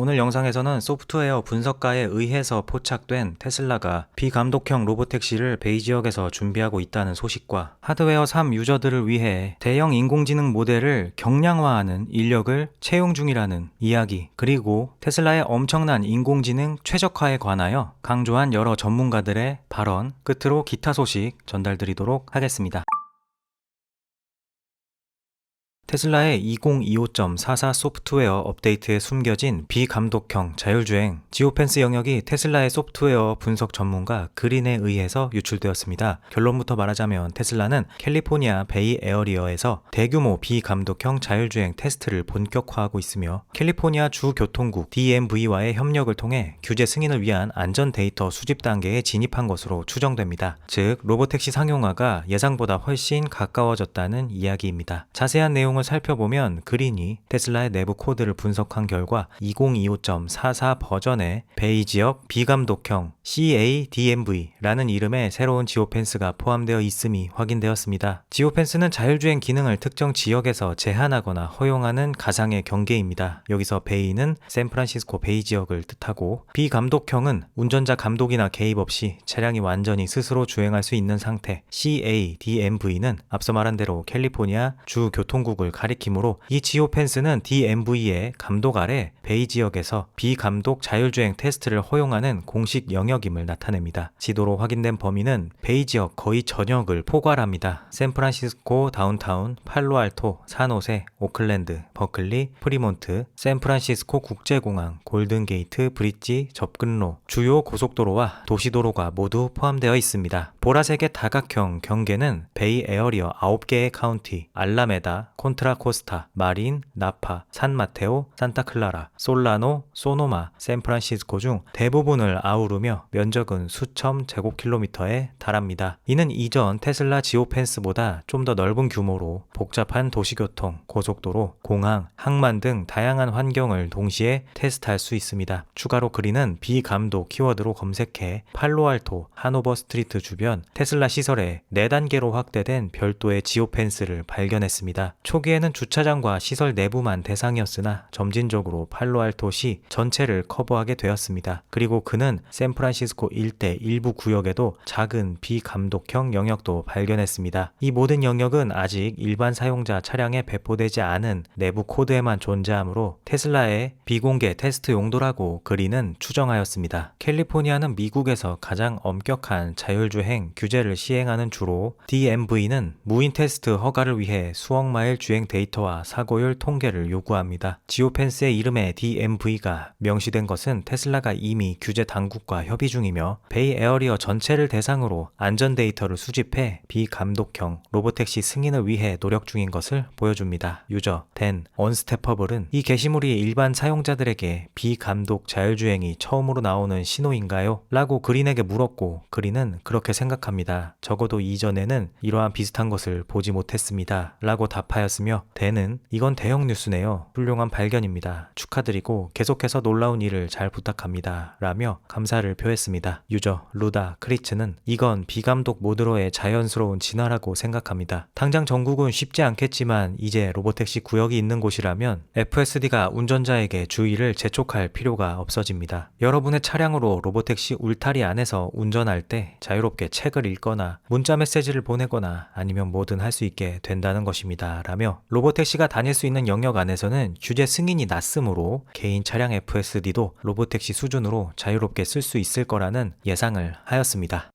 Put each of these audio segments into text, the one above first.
오늘 영상에서는 소프트웨어 분석가에 의해서 포착된 테슬라가 비감독형 로보택시를 베이 지역에서 준비하고 있다는 소식과 하드웨어 3 유저들을 위해 대형 인공지능 모델을 경량화하는 인력을 채용 중이라는 이야기 그리고 테슬라의 엄청난 인공지능 최적화에 관하여 강조한 여러 전문가들의 발언 끝으로 기타 소식 전달드리도록 하겠습니다. 테슬라의 2025.44 소프트웨어 업데이트에 숨겨진 비감독형 자율주행 지오펜스 영역이 테슬라의 소프트웨어 분석 전문가 그린에 의해서 유출되었습니다. 결론부터 말하자면 테슬라는 캘리포니아 베이 에어리어에서 대규모 비감독형 자율주행 테스트를 본격화하고 있으며 캘리포니아 주 교통국 DMV와의 협력을 통해 규제 승인을 위한 안전 데이터 수집 단계에 진입한 것으로 추정됩니다. 즉 로보택시 상용화가 예상보다 훨씬 가까워졌다는 이야기입니다. 자세한 내용 을 살펴보면 그린이 테슬라의 내부 코드를 분석한 결과 2025.44 버전의 베이 지역 비감독형 CADMV라는 이름의 새로운 지오펜스가 포함되어 있음이 확인되었습니다. 지오펜스는 자율주행 기능을 특정 지역에서 제한하거나 허용하는 가상의 경계입니다. 여기서 베이는 샌프란시스코 베이 지역을 뜻하고 비감독형은 운전자 감독이나 개입 없이 차량이 완전히 스스로 주행할 수 있는 상태 CADMV는 앞서 말한 대로 캘리포니아 주 교통국을 가리키므로 이 지오펜스는 DMV의 감독 아래 베이 지역에서 비감독 자율주행 테스트를 허용하는 공식 영역임을 나타냅니다. 지도로 확인된 범위는 베이 지역 거의 전역을 포괄합니다. 샌프란시스코 다운타운, 팔로알토, 산호세, 오클랜드, 버클리, 프리몬트, 샌프란시스코 국제공항, 골든게이트, 브릿지, 접근로, 주요 고속도로와 도시도로가 모두 포함되어 있습니다. 보라색의 다각형 경계는 베이 에어리어 9개의 카운티, 알라메다, 콘트라코스타, 마린, 나파, 산마테오, 산타클라라, 솔라노, 소노마, 샌프란시스코 중 대부분을 아우르며 면적은 수천 제곱킬로미터에 달합니다. 이는 이전 테슬라 지오펜스보다 좀 더 넓은 규모로 복잡한 도시교통, 고속도로, 공항, 항만 등 다양한 환경을 동시에 테스트할 수 있습니다. 추가로 그린은 비감독 키워드로 검색해 팔로알토, 하노버 스트리트 주변 테슬라 시설에 4단계로 확대된 별도의 지오펜스를 발견했습니다. 초기에는 주차장과 시설 내부만 대상이었으나 점진적으로 팔로알토 시 전체를 커버하게 되었습니다. 그리고 그는 샌프란시스코 일대 일부 구역에도 작은 비감독형 영역도 발견했습니다. 이 모든 영역은 아직 일반 사용자 차량에 배포되지 않은 내부 코드에만 존재하므로 테슬라의 비공개 테스트 용도라고 그리는 추정하였습니다. 캘리포니아는 미국에서 가장 엄격한 자율주행 규제를 시행하는 주로 DMV는 무인 테스트 허가를 위해 수억 마일 주행 데이터와 사고율 통계를 요구합니다. 지오펜스의 이름에 DMV가 명시된 것은 테슬라가 이미 규제 당국과 협의 중이며 베이 에어리어 전체를 대상으로 안전 데이터를 수집해 비감독형 로보택시 승인을 위해 노력 중인 것을 보여줍니다. 유저 댄 언스테퍼블은 이 게시물이 일반 사용자들에게 비감독 자율주행이 처음으로 나오는 신호인가요? 라고 그린에게 물었고 그린은 그렇게 생각합니다. 적어도 이전에는 이러한 비슷한 것을 보지 못했습니다. 라고 답하였으며 댄은 이건 대형 뉴스네요. 훌륭한 발견입니다. 축하드리고 계속해서 놀라운 일을 잘 부탁합니다. 라며 감사를 표했습니다. 유저 루다 크리츠는 이건 비감독 모드로의 자연스러운 진화라고 생각합니다. 당장 전국은 쉽지 않겠지만 이제 로보택시 구역이 있는 곳이라면 FSD가 운전자에게 주의를 재촉할 필요가 없어집니다. 여러분의 차량으로 로보택시 울타리 안에서 운전할 때 자유롭게 책을 읽거나 문자 메시지를 보내거나 아니면 뭐든 할 수 있게 된다는 것입니다. 라며 로보택시가 다닐 수 있는 영역 안에서는 규제 승인이 났으므로 개인 차량 FSD도 로보택시 수준으로 자유롭게 쓸 수 있을 거라는 예상을 하였습니다.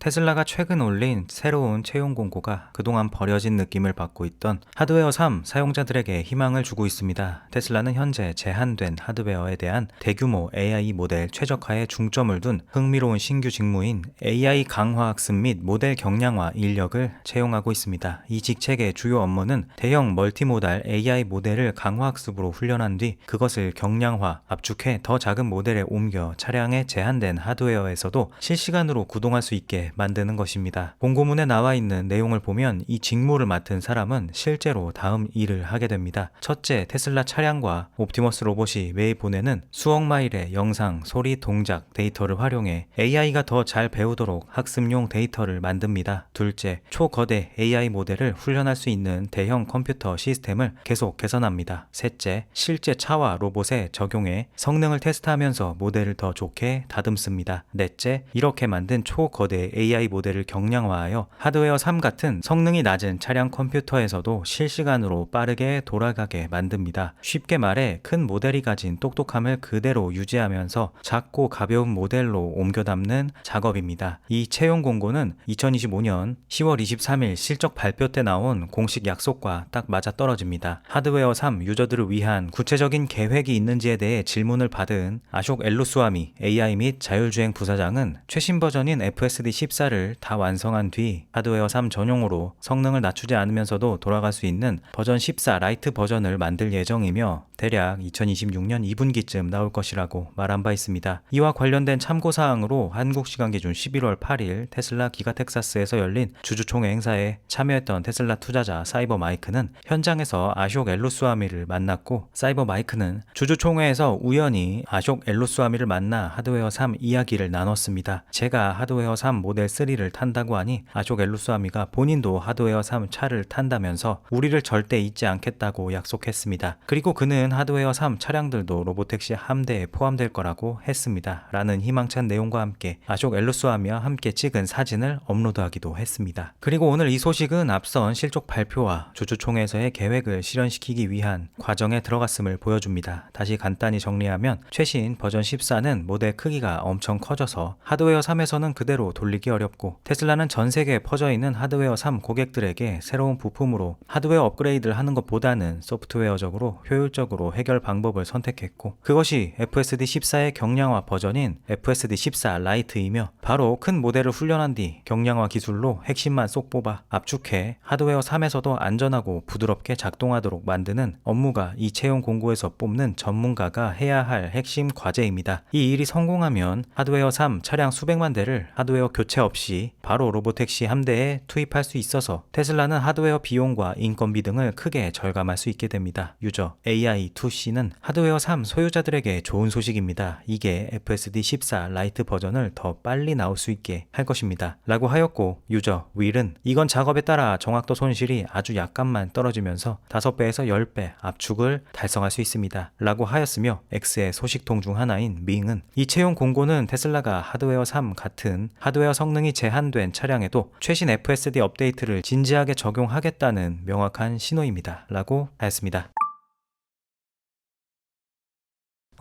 테슬라가 최근 올린 새로운 채용 공고가 그동안 버려진 느낌을 받고 있던 하드웨어 3 사용자들에게 희망을 주고 있습니다. 테슬라는 현재 제한된 하드웨어에 대한 대규모 AI 모델 최적화에 중점을 둔 흥미로운 신규 직무인 AI 강화 학습 및 모델 경량화 인력을 채용하고 있습니다. 이 직책의 주요 업무는 대형 멀티모달 AI 모델을 강화 학습으로 훈련한 뒤 그것을 경량화, 압축해 더 작은 모델에 옮겨 차량의 제한된 하드웨어에서도 실시간으로 구동할 수 있게 만드는 것입니다. 공고문에 나와 있는 내용을 보면 이 직무를 맡은 사람은 실제로 다음 일을 하게 됩니다. 첫째, 테슬라 차량과 옵티머스 로봇이 매일 보내는 수억 마일의 영상, 소리, 동작, 데이터를 활용해 AI가 더 잘 배우도록 학습용 데이터를 만듭니다. 둘째, 초거대 AI 모델을 훈련할 수 있는 대형 컴퓨터 시스템을 계속 개선합니다. 셋째, 실제 차와 로봇에 적용해 성능을 테스트하면서 모델을 더 좋게 다듬습니다. 넷째, 이렇게 만든 초거대 AI 모델을 경량화하여 하드웨어 3 같은 성능이 낮은 차량 컴퓨터에서도 실시간으로 빠르게 돌아가게 만듭니다. 쉽게 말해 큰 모델이 가진 똑똑함을 그대로 유지하면서 작고 가벼운 모델로 옮겨 담는 작업입니다. 이 채용 공고는 2025년 10월 23일 실적 발표 때 나온 공식 약속과 딱 맞아 떨어집니다. 하드웨어 3 유저들을 위한 구체적인 계획이 있는지에 대해 질문을 받은 아숍 엘루스와미 AI 및 자율주행 부사장은 최신 버전인 FSD 14를 다 완성한 뒤 하드웨어 3 전용으로 성능을 낮추지 않으면서도 돌아갈 수 있는 버전 14 라이트 버전을 만들 예정이며 대략 2026년 2분기쯤 나올 것이라고 말한 바 있습니다. 이와 관련된 참고 사항으로 한국 시간 기준 11월 8일 테슬라 기가 텍사스에서 열린 주주총회 행사에 참여했던 테슬라 투자자 사이버 마이크는 현장에서 아쇼 엘로스와미를 만났고 사이버 마이크는 주주총회에서 우연히 아쇼 엘로스와미를 만나 하드웨어 3 이야기를 나눴습니다. 제가 하드웨어 3 모델 3를 탄다고 하니 아쇼 엘로스와미가 본인도 하드웨어 3 차를 탄다면서 우리를 절대 잊지 않겠다고 약속했습니다. 그리고 그는 하드웨어 3 차량들도 로보택시 함대에 포함될 거라고 했습니다. 라는 희망찬 내용과 함께 아쇼 엘로스와미와 함께 찍은 사진을 업로드하기도 했습니다. 그리고 오늘 이 소식은 앞선 실적 발표와 주주총회에서의 계획을 실현시키기 위한 과정에 들어갔음을 보여줍니다. 다시 간단히 정리하면 최신 버전 14는 모델 크기가 엄청 커져서 하드웨어 3에서는 그대로 돌리기 어렵고 테슬라는 전 세계에 퍼져 있는 하드웨어 3 고객들에게 새로운 부품으로 하드웨어 업그레이드를 하는 것보다는 소프트웨어적으로 효율적으로 해결 방법을 선택했고 그것이 FSD 14의 경량화 버전인 FSD 14 라이트이며 바로 큰 모델을 훈련한 뒤 경량화 기술로 핵심만 쏙 뽑아 압축해 하드웨어 3에서도 안전하고 부드럽게 작동하도록 만드는 업무가 이 채용 공고에서 뽑는 전문가가 해야 할 핵심 과제입니다. 이 일이 성공하면 하드웨어 3 차량 수백만 대를 하드웨어 교체 없이 바로 로보택시 함대에 투입할 수 있어서 테슬라는 하드웨어 비용과 인건비 등을 크게 절감할 수 있게 됩니다. 유저 AI2C는 하드웨어 3 소유자들에게 좋은 소식입니다. 이게 FSD 14 라이트 버전을 더 빨리 나올 수 있게 할 것입니다. 라고 하였고 유저 윌은 이건 작업에 따라 정확도 손실이 아주 약간만 떨어지면서 5배에서 10배 압축을 달성할 수 있습니다. 라고 하였으며 X의 소식통 중 하나인 밍은 이 채용 공고는 테슬라가 하드웨어 3 같은 하드웨어 성능이 제한된 차량에도 최신 FSD 업데이트를 진지하게 적용하겠다는 명확한 신호입니다. 라고 하였습니다.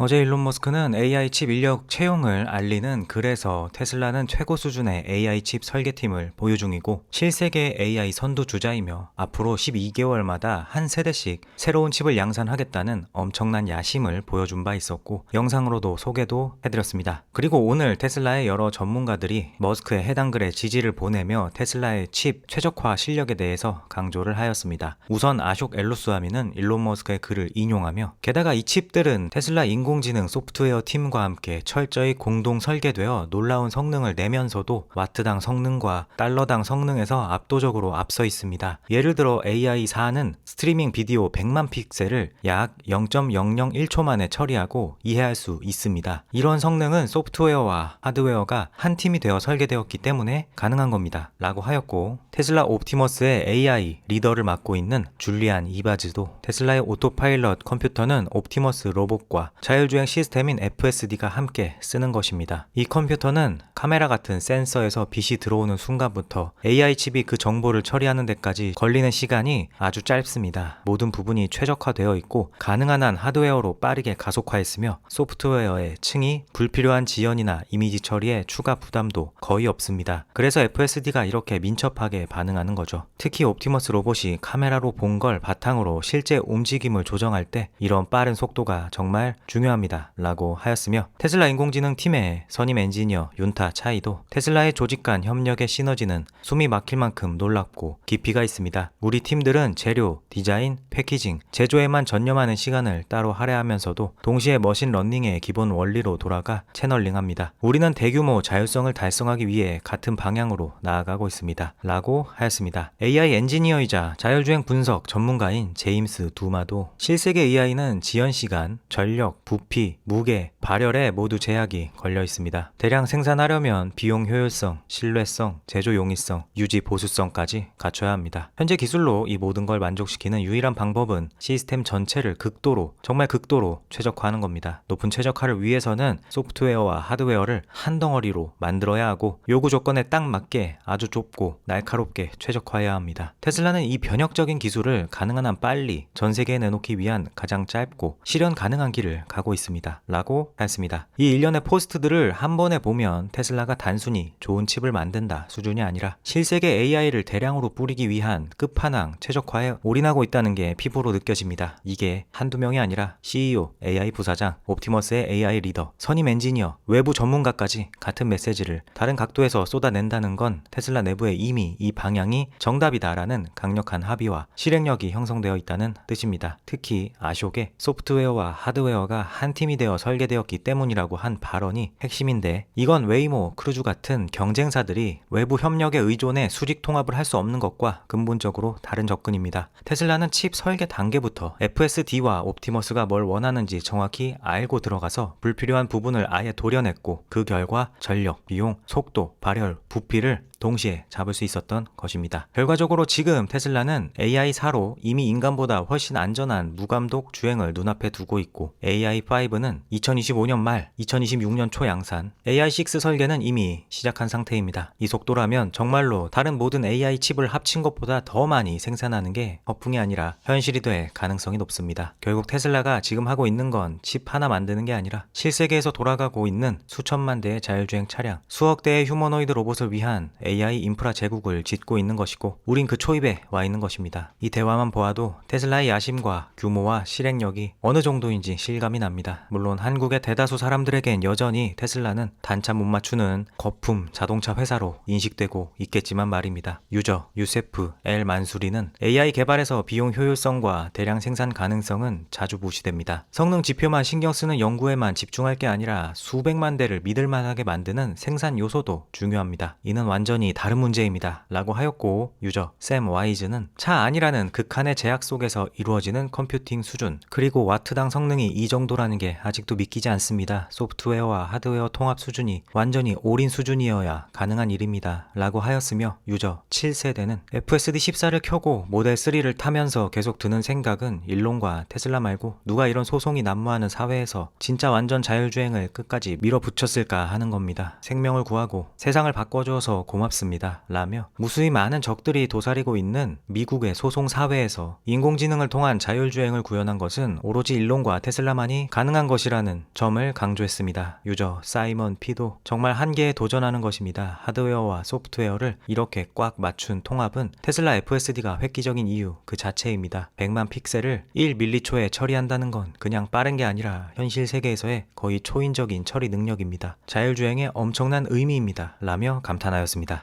어제 일론 머스크는 AI 칩 인력 채용을 알리는 글에서 테슬라는 최고 수준의 AI 칩 설계팀을 보유 중이고 실세계 AI 선두 주자이며 앞으로 12개월마다 한 세대씩 새로운 칩을 양산하겠다는 엄청난 야심을 보여준 바 있었고 영상으로도 소개도 해드렸습니다. 그리고 오늘 테슬라의 여러 전문가들이 머스크의 해당 글에 지지를 보내며 테슬라의 칩 최적화 실력에 대해서 강조를 하였습니다. 우선 아숍 엘로스와미는 일론 머스크의 글을 인용하며 게다가 이 칩들은 테슬라 인공 인공지능 소프트웨어 팀과 함께 철저히 공동 설계되어 놀라운 성능을 내면서도 와트당 성능과 달러당 성능에서 압도적으로 앞서 있습니다. 예를 들어 AI4는 스트리밍 비디오 100만 픽셀을 약 0.001초 만에 처리하고 이해할 수 있습니다. 이런 성능은 소프트웨어와 하드웨어가 한 팀이 되어 설계되었기 때문에 가능한 겁니다. 라고 하였고 테슬라 옵티머스의 AI 리더를 맡고 있는 줄리안 이바즈도 테슬라의 오토파일럿 컴퓨터는 옵티머스 로봇과 자율 자율주행 시스템인 FSD가 함께 쓰는 것입니다. 이 컴퓨터는 카메라 같은 센서에서 빛이 들어오는 순간부터 AI 칩이 그 정보를 처리하는 데까지 걸리는 시간이 아주 짧습니다. 모든 부분이 최적화되어 있고 가능한 한 하드웨어로 빠르게 가속화했으며 소프트웨어의 층이 불필요한 지연이나 이미지 처리에 추가 부담도 거의 없습니다. 그래서 FSD가 이렇게 민첩하게 반응하는 거죠. 특히 옵티머스 로봇이 카메라로 본 걸 바탕으로 실제 움직임을 조정할 때 이런 빠른 속도가 정말 중요합니다. 중요합니다. 라고 하였으며 테슬라 인공지능 팀의 선임 엔지니어 윤타 차이도 테슬라의 조직 간 협력의 시너지는 숨이 막힐 만큼 놀랍고 깊이가 있습니다. 우리 팀들은 재료, 디자인, 패키징, 제조에만 전념하는 시간을 따로 할애하면서도 동시에 머신 러닝의 기본 원리로 돌아가 채널링합니다. 우리는 대규모 자율성을 달성하기 위해 같은 방향으로 나아가고 있습니다. 라고 하였습니다. AI 엔지니어이자 자율주행 분석 전문가인 제임스 두마도 실세계 AI는 지연 시간, 전력, 부 피, 무게, 발열에 모두 제약이 걸려 있습니다. 대량 생산하려면 비용 효율성, 신뢰성, 제조 용이성, 유지 보수성까지 갖춰야 합니다. 현재 기술로 이 모든 걸 만족시키는 유일한 방법은 시스템 전체를 극도로, 정말 극도로 최적화하는 겁니다. 높은 최적화를 위해서는 소프트웨어와 하드웨어를 한 덩어리로 만들어야 하고 요구 조건에 딱 맞게 아주 좁고 날카롭게 최적화해야 합니다. 테슬라는 이 변혁적인 기술을 가능한 한 빨리 전 세계에 내놓기 위한 가장 짧고 실현 가능한 길을 가고 있습니다. 라고 했습니다. 이 일련의 포스트들을 한 번에 보면 테슬라가 단순히 좋은 칩을 만든다 수준이 아니라 실세계 AI를 대량으로 뿌리기 위한 끝판왕 최적화에 올인하고 있다는 게 피부로 느껴집니다. 이게 한두 명이 아니라 CEO, AI 부사장, 옵티머스의 AI 리더, 선임 엔지니어, 외부 전문가까지 같은 메시지를 다른 각도에서 쏟아낸다는 건 테슬라 내부에 이미 이 방향이 정답이다라는 강력한 합의와 실행력이 형성되어 있다는 뜻입니다. 특히 아쇼게 소프트웨어와 하드웨어가 한 팀이 되어 설계되었기 때문이라고 한 발언이 핵심인데 이건 웨이모, 크루즈 같은 경쟁사들이 외부 협력에 의존해 수직 통합을 할 수 없는 것과 근본적으로 다른 접근입니다. 테슬라는 칩 설계 단계부터 FSD와 옵티머스가 뭘 원하는지 정확히 알고 들어가서 불필요한 부분을 아예 도려냈고 그 결과 전력, 비용, 속도, 발열, 부피를 동시에 잡을 수 있었던 것입니다. 결과적으로 지금 테슬라는 AI4로 이미 인간보다 훨씬 안전한 무감독 주행을 눈앞에 두고 있고 AI5는 2025년 말, 2026년 초 양산, AI6 설계는 이미 시작한 상태입니다. 이 속도라면 정말로 다른 모든 AI 칩을 합친 것보다 더 많이 생산하는 게 허풍이 아니라 현실이 될 가능성이 높습니다. 결국 테슬라가 지금 하고 있는 건 칩 하나 만드는 게 아니라 실세계에서 돌아가고 있는 수천만 대의 자율주행 차량, 수억 대의 휴머노이드 로봇을 위한 AI 인프라 제국을 짓고 있는 것이고 우린 그 초입에 와 있는 것입니다. 이 대화만 보아도 테슬라의 야심과 규모와 실행력이 어느 정도인지 실감이 납니다. 물론 한국의 대다수 사람들에겐 여전히 테슬라는 단차 못 맞추는 거품 자동차 회사로 인식되고 있겠지만 말입니다. 유저 유세프 엘 만수리는 AI 개발에서 비용 효율성과 대량 생산 가능성은 자주 무시됩니다. 성능 지표만 신경 쓰는 연구에만 집중할 게 아니라 수백만 대를 믿을 만하게 만드는 생산 요소도 중요합니다. 이는 완전히 다른 문제입니다. 라고 하였고 유저 샘 와이즈는 차 안이라는 극한의 제약 속에서 이루어지는 컴퓨팅 수준 그리고 와트당 성능이 이 정도라는 게 아직도 믿기지 않습니다. 소프트웨어와 하드웨어 통합 수준이 완전히 올인 수준이어야 가능한 일입니다. 라고 하였으며 유저 7세대는 FSD14를 켜고 모델 3를 타면서 계속 드는 생각은 일론과 테슬라 말고 누가 이런 소송이 난무하는 사회에서 진짜 완전 자율주행을 끝까지 밀어붙였을까 하는 겁니다. 생명을 구하고 세상을 바꿔줘서 고맙 습니다. 라며 무수히 많은 적들이 도사리고 있는 미국의 소송 사회에서 인공지능을 통한 자율주행을 구현한 것은 오로지 일론과 테슬라만이 가능한 것이라는 점을 강조했습니다. 유저 사이먼 피도 정말 한계에 도전하는 것입니다. 하드웨어와 소프트웨어를 이렇게 꽉 맞춘 통합은 테슬라 FSD가 획기적인 이유 그 자체입니다. 100만 픽셀을 1밀리초에 처리한다는 건 그냥 빠른 게 아니라 현실 세계에서의 거의 초인적인 처리 능력입니다. 자율주행의 엄청난 의미입니다. 라며 감탄하였습니다.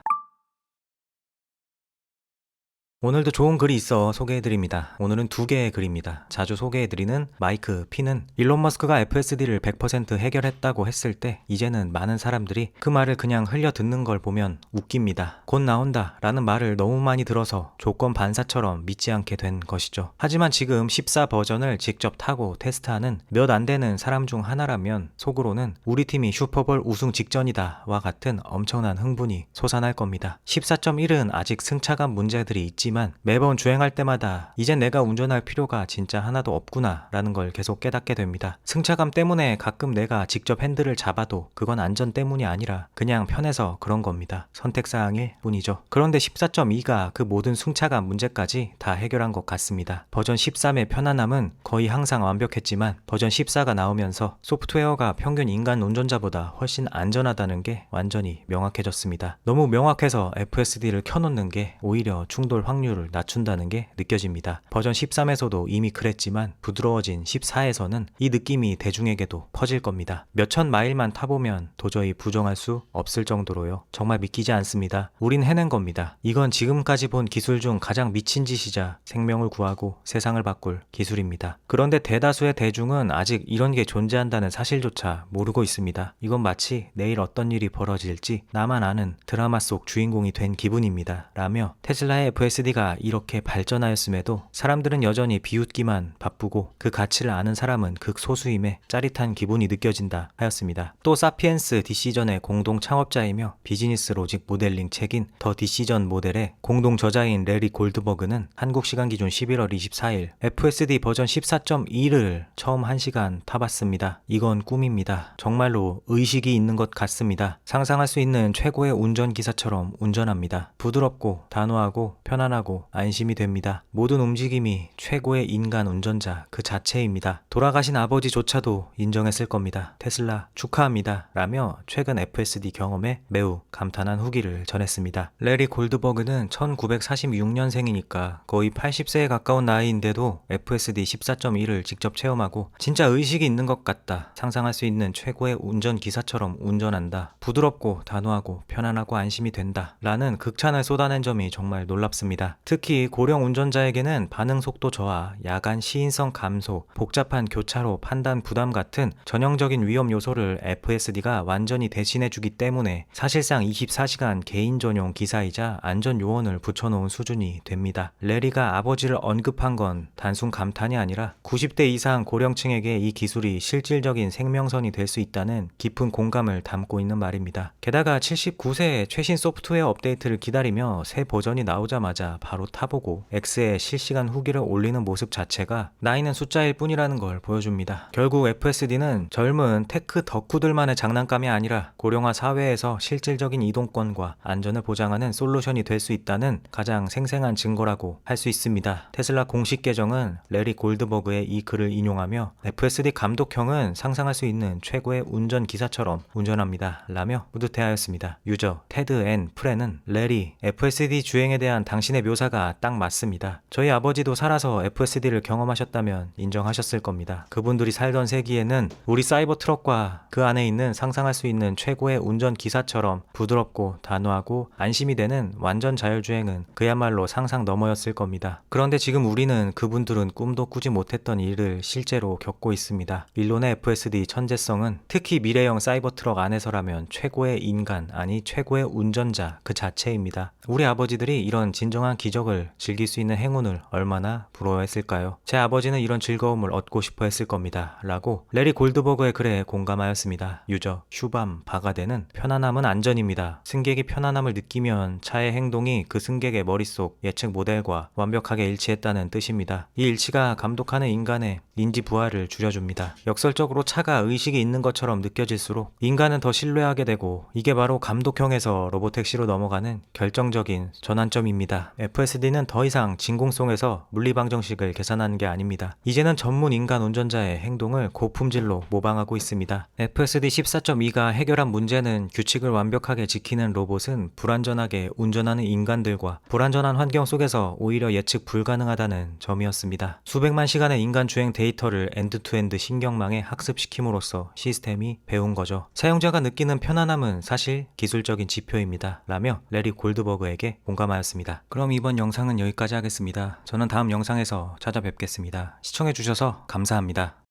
오늘도 좋은 글이 있어 소개해드립니다. 오늘은 두 개의 글입니다. 자주 소개해드리는 마이크 피는 일론 머스크가 FSD를 100% 해결했다고 했을 때 이제는 많은 사람들이 그 말을 그냥 흘려 듣는 걸 보면 웃깁니다. 곧 나온다 라는 말을 너무 많이 들어서 조건 반사처럼 믿지 않게 된 것이죠. 하지만 지금 14 버전을 직접 타고 테스트하는 몇 안 되는 사람 중 하나라면 속으로는 우리 팀이 슈퍼볼 우승 직전이다 와 같은 엄청난 흥분이 솟아날 겁니다. 14.1은 아직 승차감 문제들이 있지 있지만 매번 주행할 때마다 이젠 내가 운전할 필요가 진짜 하나도 없구나 라는 걸 계속 깨닫게 됩니다. 승차감 때문에 가끔 내가 직접 핸들을 잡아도 그건 안전 때문이 아니라 그냥 편해서 그런 겁니다. 선택사항일 뿐이죠. 그런데 14.2가 그 모든 승차감 문제까지 다 해결한 것 같습니다. 버전 13의 편안함은 거의 항상 완벽했지만 버전 14가 나오면서 소프트웨어가 평균 인간 운전자보다 훨씬 안전하다는 게 완전히 명확해졌습니다. 너무 명확해서 FSD를 켜놓는 게 오히려 충돌 확 확률을 낮춘다는 게 느껴집니다. 버전 13에서도 이미 그랬지만 부드러워진 14에서는 이 느낌이 대중에게도 퍼질 겁니다. 몇천 마일만 타보면 도저히 부정할 수 없을 정도로요. 정말 믿기지 않습니다. 우린 해낸 겁니다. 이건 지금까지 본 기술 중 가장 미친 짓이자 생명을 구하고 세상을 바꿀 기술입니다. 그런데 대다수의 대중은 아직 이런 게 존재한다는 사실조차 모르고 있습니다. 이건 마치 내일 어떤 일이 벌어질지 나만 아는 드라마 속 주인공이 된 기분입니다. 라며 테슬라의 FSD 가 이렇게 발전하였음에도 사람들은 여전히 비웃기만 바쁘고 그 가치를 아는 사람은 극소수임에 짜릿한 기분이 느껴진다 하였습니다. 또 사피엔스 디시전의 공동 창업자이며 비즈니스 로직 모델링 책인 더 디시전 모델의 공동 저자인 레리 골드버그는 한국 시간 기준 11월 24일 FSD 버전 14.2를 처음 1시간 타봤습니다. 이건 꿈입니다. 정말로 의식이 있는 것 같습니다. 상상할 수 있는 최고의 운전기사처럼 운전합니다. 부드럽고 단호하고 편안 하고 안심이 됩니다. 모든 움직임이 최고의 인간 운전자 그 자체입니다. 돌아가신 아버지조차도 인정했을 겁니다. 테슬라 축하합니다. 라며 최근 FSD 경험에 매우 감탄한 후기를 전했습니다. 레리 골드버그는 1946년생이니까 거의 80세에 가까운 나이인데도 FSD 14.1을 직접 체험하고 진짜 의식이 있는 것 같다. 상상할 수 있는 최고의 운전 기사처럼 운전한다. 부드럽고 단호하고 편안하고 안심이 된다. 라는 극찬을 쏟아낸 점이 정말 놀랍습니다. 특히 고령 운전자에게는 반응 속도 저하, 야간 시인성 감소, 복잡한 교차로 판단 부담 같은 전형적인 위험 요소를 FSD가 완전히 대신해 주기 때문에 사실상 24시간 개인 전용 기사이자 안전 요원을 붙여놓은 수준이 됩니다. 레리가 아버지를 언급한 건 단순 감탄이 아니라 90대 이상 고령층에게 이 기술이 실질적인 생명선이 될 수 있다는 깊은 공감을 담고 있는 말입니다. 게다가 79세에 최신 소프트웨어 업데이트를 기다리며 새 버전이 나오자마자 바로 타보고 X에 실시간 후기를 올리는 모습 자체가 나이는 숫자일 뿐이라는 걸 보여줍니다. 결국 FSD는 젊은 테크 덕후들만의 장난감이 아니라 고령화 사회에서 실질적인 이동권과 안전을 보장하는 솔루션이 될 수 있다는 가장 생생한 증거라고 할 수 있습니다. 테슬라 공식 계정은 레리 골드버그의 이 글을 인용하며 FSD 감독형은 상상할 수 있는 최고의 운전 기사처럼 운전합니다. 라며 뿌듯해하였습니다. 유저 테드 앤 프레는 레리 FSD 주행에 대한 당신의 묘사가 딱 맞습니다. 저희 아버지도 살아서 FSD를 경험하셨다면 인정하셨을 겁니다. 그분들이 살던 세기에는 우리 사이버 트럭과 그 안에 있는 상상할 수 있는 최고의 운전 기사처럼 부드럽고 단호하고 안심이 되는 완전 자율주행은 그야말로 상상 너머였을 겁니다. 그런데 지금 우리는 그분들은 꿈도 꾸지 못했던 일을 실제로 겪고 있습니다. 일론의 FSD 천재성은 특히 미래형 사이버 트럭 안에서라면 최고의 인간, 아니 최고의 운전자 그 자체입니다. 우리 아버지들이 이런 진정한 기적을 즐길 수 있는 행운을 얼마나 부러워했을까요? 제 아버지는 이런 즐거움을 얻고 싶어 했을 겁니다. 라고 레리 골드버그의 글에 공감하였습니다. 유저 슈밤 바가데는 편안함은 안전입니다. 승객이 편안함을 느끼면 차의 행동이 그 승객의 머릿속 예측 모델과 완벽하게 일치했다는 뜻입니다. 이 일치가 감독하는 인간의 인지 부하를 줄여줍니다. 역설적으로 차가 의식이 있는 것처럼 느껴질수록 인간은 더 신뢰하게 되고 이게 바로 감독형에서 로보택시로 넘어가는 결정적인 전환점입니다. FSD는 더 이상 진공송에서 물리방정식을 계산하는 게 아닙니다. 이제는 전문 인간 운전자의 행동을 고품질로 모방하고 있습니다. FSD 14.2가 해결한 문제는 규칙을 완벽하게 지키는 로봇은 불안전하게 운전하는 인간들과 불안전한 환경 속에서 오히려 예측 불가능하다는 점이었습니다. 수백만 시간의 인간 주행 데이터를 엔드투엔드 신경망에 학습시킴으로써 시스템이 배운 거죠. 사용자가 느끼는 편안함은 사실 기술적인 지표입니다. 라며 레리 골드버그에게 공감하였습니다. 그럼 이번 영상은 여기까지 하겠습니다. 저는 다음 영상에서 찾아뵙겠습니다. 시청해주셔서 감사합니다.